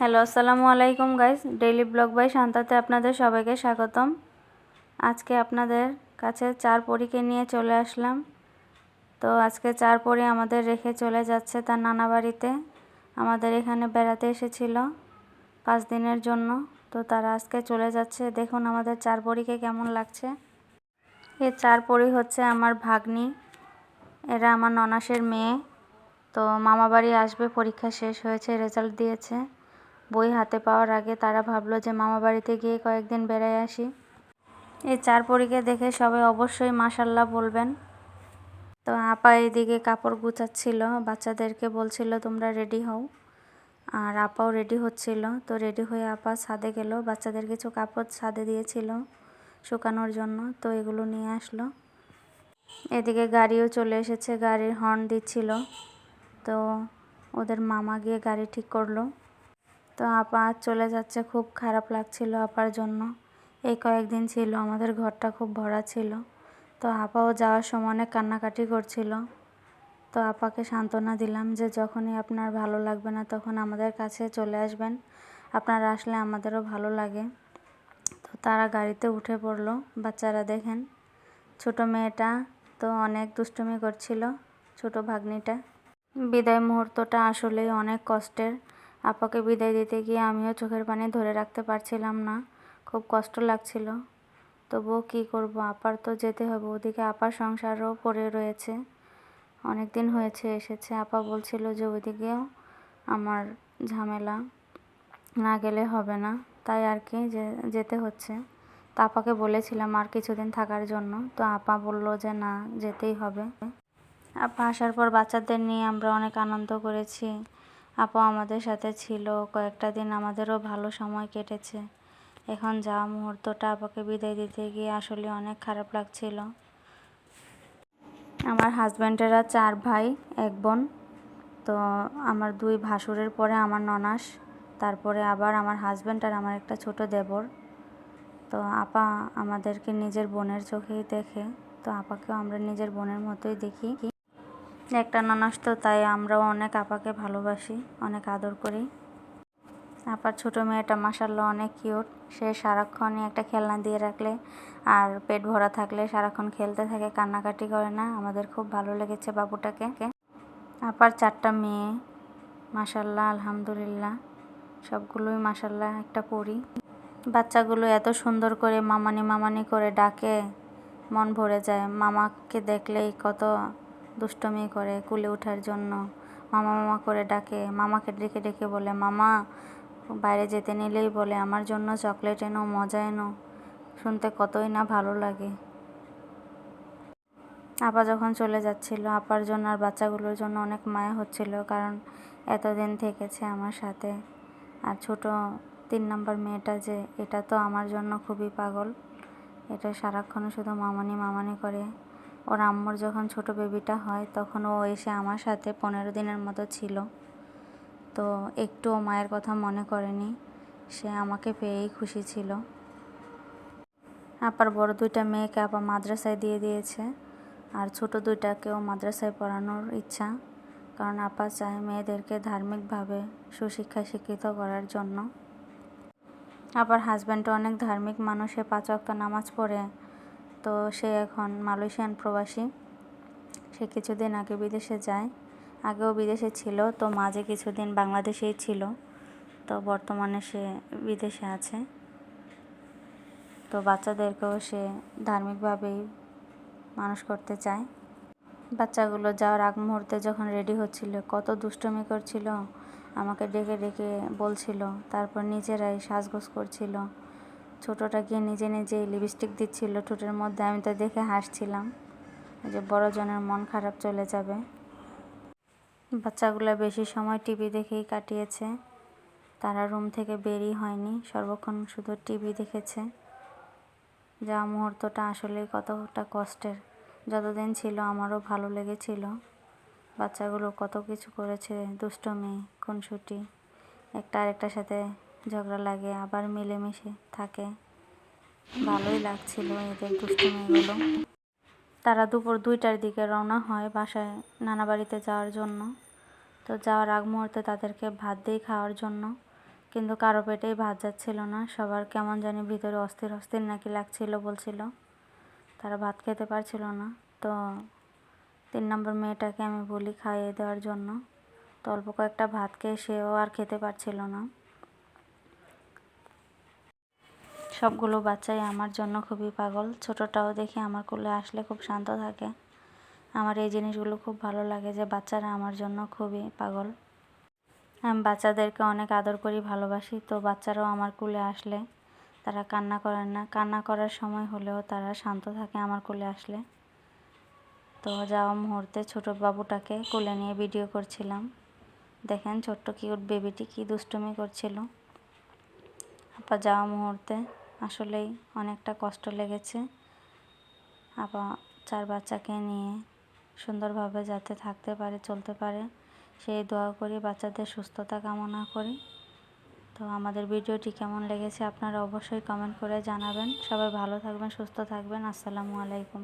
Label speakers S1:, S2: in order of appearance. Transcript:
S1: Hello, আসসালামু আলাইকুম guys daily blog by শান্তাতে আপনাদের সবাইকে স্বাগতম। আজকে আপনাদের কাছে চার পরীকে নিয়ে চলে আসলাম। তো আজকে চার পরি আমাদের রেখে চলে যাচ্ছে তার নানা বাড়িতে। আমাদের এখানে বেড়াতে এসেছিল পাঁচ দিনের জন্য। তো তারা আজকে চলে যাচ্ছে। দেখুন আমাদের চার পরীকে কেমন লাগছে। এ চার পরি হচ্ছে আমার ভাগ্নি। এরা আমার ননাসের মেয়ে। তো মামা বাড়ি আসবে, পরীক্ষা শেষ হয়েছে রেজাল্ট দিয়েছে। বই হাতে পাওয়ার আগে তারা ভাবলো যে মামা বাড়িতে গিয়ে কয়েকদিন বেড়ায় আসি। এই চার পরীকে দেখে সবাই অবশ্যই মাসাল্লাহ বলবেন। তো আপা এদিকে কাপড় গুছাচ্ছিল, বাচ্চাদেরকে বলছিল, তোমরা রেডি হও। আর আপাও রেডি হচ্ছিল। তো রেডি হয়ে আপা ছাদে গেল। বাচ্চাদের কিছু কাপড় ছাদে দিয়েছিল শুকানোর জন্য। তো এগুলো নিয়ে আসলো। এদিকে গাড়িও চলে এসেছে, গাড়ির হর্ন দিচ্ছিল। তো ওদের মামা গিয়ে গাড়ি ঠিক করল। তো আপা চলে যাচ্ছে, খুব খারাপ লাগছিল আপার জন্য। এই কয়েকদিন ছিল, আমাদের ঘরটা খুব ভরা ছিল। তো আপাও যাওয়ার সময় অনেক কান্নাকাটি করছিল। তো আপাকে সান্ত্বনা দিলাম যে যখনই আপনার ভালো লাগবে না তখন আমাদের কাছে চলে আসবেন। আপনারা আসলে আমাদেরও ভালো লাগে। তো তারা গাড়িতে উঠে পড়ল, বাচ্চারা দেখেন। ছোট মেয়েটা তো অনেক দুষ্টুমি করছিল, ছোট ভাগ্নিটা। বিদায় মুহূর্তটা আসলেই অনেক কষ্টের। আপাকে বিদায় দিতে গিয়ে আমিও চোখের পানি ধরে রাখতে পারছিলাম না। খুব কষ্ট লাগছিল। তবুও কী করব? আপার তো যেতে হবে, ওদিকে আপার সংসারও পড়ে রয়েছে। অনেক দিন হয়েছে, এসেছে। আপা বলছিল যে ওইদিকেও আমার ঝামেলা না গেলে হবে না। তাই আর কি যেতে হচ্ছে। তো আপাকে বলেছিলাম আর কিছুদিন থাকার জন্য। তো আপা বলল যে না, যেতেই হবে। আপা আসার পর বাচ্চাদের নিয়ে আমরা অনেক আনন্দ করেছি। আপা আমাদের সাথে ছিল, কয়েকটা দিন আমাদেরও ভালো সময় কেটেছে। এখন যাওয়া মুহূর্তটা আপাকে বিদায় দিতে গিয়ে আসলে অনেক খারাপ লাগছিল। আমার হাজব্যান্ডেরা চার ভাই, এক বোন। তো আমার দুই ভাসুরের পরে আমার ননাস, তারপরে আবার আমার হাজব্যান্ড আর আমার একটা ছোট দেবর। তো আপা আমাদেরকে নিজের বোনের চোখেই দেখে, তো আপাকেও আমরা নিজের বোনের মতোই দেখি। একটা ননাস তো তাই আমরাও অনেক আপাকে ভালোবাসি, অনেক আদর করি। আপার ছোট মেয়েটা মাসাল্লাহ অনেক কিউট, সে সারাক্ষণই একটা খেলনা দিয়ে রাখলে আর পেট ভরা থাকলে সারাক্ষণ খেলতে থাকে, কান্নাকাটি করে না। আমাদের খুব ভালো লেগেছে বাবুটাকে। আপার চারটা মেয়ে মাসাল্লাহ আলহামদুলিল্লাহ, সবগুলোই মাসাল্লাহ একটা পড়ি বাচ্চাগুলো এত সুন্দর করে মামানি মামানি করে ডাকে, মন ভরে যায়। মামাকে দেখলেই কত দুষ্টমি করে কুলে ওঠার জন্য। মামা মামা করে ডাকে, মামাকে ডেকে ডেকে বলে, মামা, বাইরে যেতে নিলেই বলে, আমার জন্য চকলেট এনো, মজা এনো, শুনতে কতই না ভালো লাগে। আপা যখন চলে যাচ্ছিল, আপার জন্য আর বাচ্চাগুলোর জন্য অনেক মায়া হচ্ছিল, কারণ এতদিন থেকেছে আমার সাথে। আর ছোট তিন নম্বর মেয়েটা যে, এটা তো আমার জন্য খুবই পাগল। এটা সারাক্ষণ শুধু মামানি মামানি করে। ওর আম্মুর যখন ছোট বেবিটা হয়, তখন ও এসে আমার সাথে পনেরো দিনের মতো ছিল। তো একটুও মায়ের কথা মনে করেনি, সে আমাকে পেয়েই খুশি ছিল। আপার বড় দুইটা মেয়েকে আপা মাদ্রাসায় দিয়ে দিয়েছে, আর ছোট দুইটাকেও মাদ্রাসায় পড়ানোর ইচ্ছা, কারণ আপা চায় মেয়েদেরকে ধার্মিকভাবে সুশিক্ষায় শিক্ষিত করার জন্য। আবার হাজব্যান্ডও অনেক ধার্মিক মানুষ পাঁচ অক্ত নামাজ পড়ে তো সে এখন মালয়েশিয়ান প্রবাসী। সে কিছুদিন আগে বিদেশে যায়। আগেও বিদেশে ছিল, তো মাঝে কিছুদিন বাংলাদেশেই ছিল। তো বর্তমানে সে বিদেশে আছে। তো বাচ্চাদেরকেও সে ধার্মিকভাবেই মানুষ করতে চায়। বাচ্চাগুলো যাওয়ার আগ মুহূর্তে যখন রেডি হচ্ছিল, কত দুষ্টমি করছিল, আমাকে ডেকে ডেকে বলছিল, তারপর নিজেরাই সাজগোজ করছিল। ছোটোটা গিয়ে নিজে নিজেই লিপস্টিক দিচ্ছিল। ঠোঁটের মধ্যে আমি তো দেখে হাসছিলাম যে বড়জনের মন খারাপ চলে যাবে। বাচ্চাগুলো বেশি সময় টিভি দেখেই কাটিয়েছে। তারা রুম থেকে বেরই হয়নি, সর্বক্ষণ শুধু টিভি দেখেছে। যা মুহূর্তটা আসলেই কতটা কষ্টের। যতদিন ছিল আমারও ভালো লেগেছিল। বাচ্চাগুলো কত কিছু করেছে, দুষ্টমি, খুনসুটি, একটা আরেকটার সাথে ঝগড়া লাগে, আবার মিলেমিশে থাকে। ভালোই লাগছিল এদের দুষ্টুমিগুলো। তারা দুপুর দুইটার দিকে রওনা হয় বাসায় নানা বাড়িতে যাওয়ার জন্য। তো যাওয়ার আগ মুহূর্তে তাদেরকে ভাত দিয়ে খাওয়ার জন্য। কিন্তু কারও পেটেই ভাত যাচ্ছিল না, সবার কেমন জানি ভিতরে অস্থির অস্থির নাকি লাগছিল বলছিল। তারা ভাত খেতে পারছিল না। তো তিন নম্বর মেয়েটাকে আমি বলি খাইয়ে দেওয়ার জন্য। তো অল্প কয়েকটা ভাত খেয়ে সেও আর খেতে পারছিল না। সবগুলো বাচ্চাই আমার জন্য খুবই পাগল। ছোটটাও দেখি আমার কোলে আসলে খুব শান্ত থাকে। আমার এই জিনিসগুলো খুব ভালো লাগে যে বাচ্চারা আমার জন্য খুবই পাগল। আমি বাচ্চাদেরকে অনেক আদর করি, ভালোবাসি। তো বাচ্চারাও আমার কোলে আসলে তারা কান্না করে না। কান্না করার সময় হলেও তারা শান্ত থাকে আমার কোলে আসলে। তো যাওয়া মুহূর্তে ছোট বাবুটাকে কোলে নিয়ে ভিডিও করছিলাম। দেখেন ছোট্ট কিউট বেবিটি কি দুষ্টুমি করছিল। আপা যাওয়া মুহূর্তে। আসলেই অনেকটা কষ্ট লেগেছে। আবার চার বাচ্চাকে নিয়ে সুন্দরভাবে যাতে থাকতে পারে, চলতে পারে, সেই দোয়া করি বাচ্চাদের সুস্থতা কামনা করি। তো আমাদের ভিডিওটি কেমন লেগেছে আপনারা অবশ্যই কমেন্ট করে জানাবেন। সবাই ভালো থাকবেন, সুস্থ থাকবেন। আসসালামু আলাইকুম।